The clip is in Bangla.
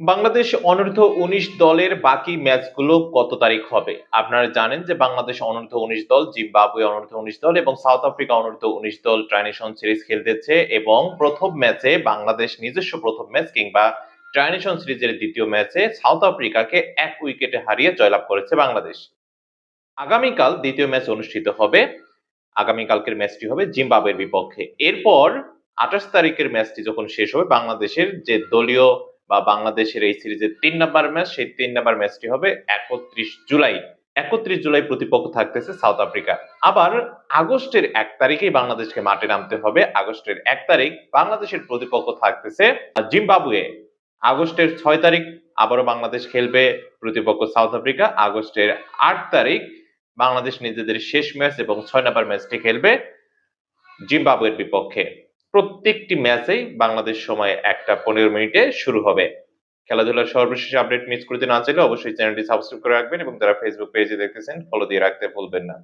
বাংলাদেশ অনূর্ধ্ব উনিশ দলের বাকি ম্যাচগুলো কত তারিখ হবে? আপনারা জানেন যে বাংলাদেশ অনূর্ধ্ব উনিশ দল, জিম্বাবুয়ে অনূর্ধ্ব উনিশ দল এবং সাউথ আফ্রিকা অনূর্ধ্ব উনিশ দল ট্রাইনেশন সিরিজ খেলতেছে এবং প্রথম ম্যাচে বাংলাদেশ নিজস্ব প্রথম ম্যাচ কিংবা ট্রাইনেশন সিরিজের দ্বিতীয় ম্যাচে সাউথ আফ্রিকাকে এক উইকেটে হারিয়ে জয়লাভ করেছে বাংলাদেশ। আগামীকাল দ্বিতীয় ম্যাচ অনুষ্ঠিত হবে। আগামীকালকের ম্যাচটি হবে জিম্বাবুয়ের বিপক্ষে। এরপর আঠাশ তারিখের ম্যাচটি যখন শেষ হবে, বাংলাদেশের যে দলীয় বা বাংলাদেশের এই সিরিজের তিন নাম্বার ম্যাচ, সেই তিন নাম্বার ম্যাচটি হবে একত্রিশ জুলাই। একত্রিশ জুলাই প্রতিপক্ষ থাকতেছে সাউথ আফ্রিকা। আবার আগস্টের এক তারিখেই বাংলাদেশকে মাঠে নামতে হবে। আগস্টের এক তারিখ বাংলাদেশের প্রতিপক্ষ থাকতেছে জিম্বাবুয়ে। আগস্টের ছয় তারিখ আবারও বাংলাদেশ খেলবে প্রতিপক্ষ সাউথ আফ্রিকা। আগস্টের আট তারিখ বাংলাদেশ নিজেদের শেষ ম্যাচ এবং ছয় নাম্বার ম্যাচটি খেলবে জিম্বাবুয়ের বিপক্ষে। প্রত্যেকটি ম্যাচেই বাংলাদেশ সময় একটা পনেরো মিনিটে শুরু হবে। খেলাধুলার সর্বশেষ আপডেট মিস করতে না চাইলে অবশ্যই চ্যানেলটি সাবস্ক্রাইব করে রাখবেন এবং যারা ফেসবুক পেজে দেখতেছেন ফলো দিয়ে রাখতে ভুলবেন না।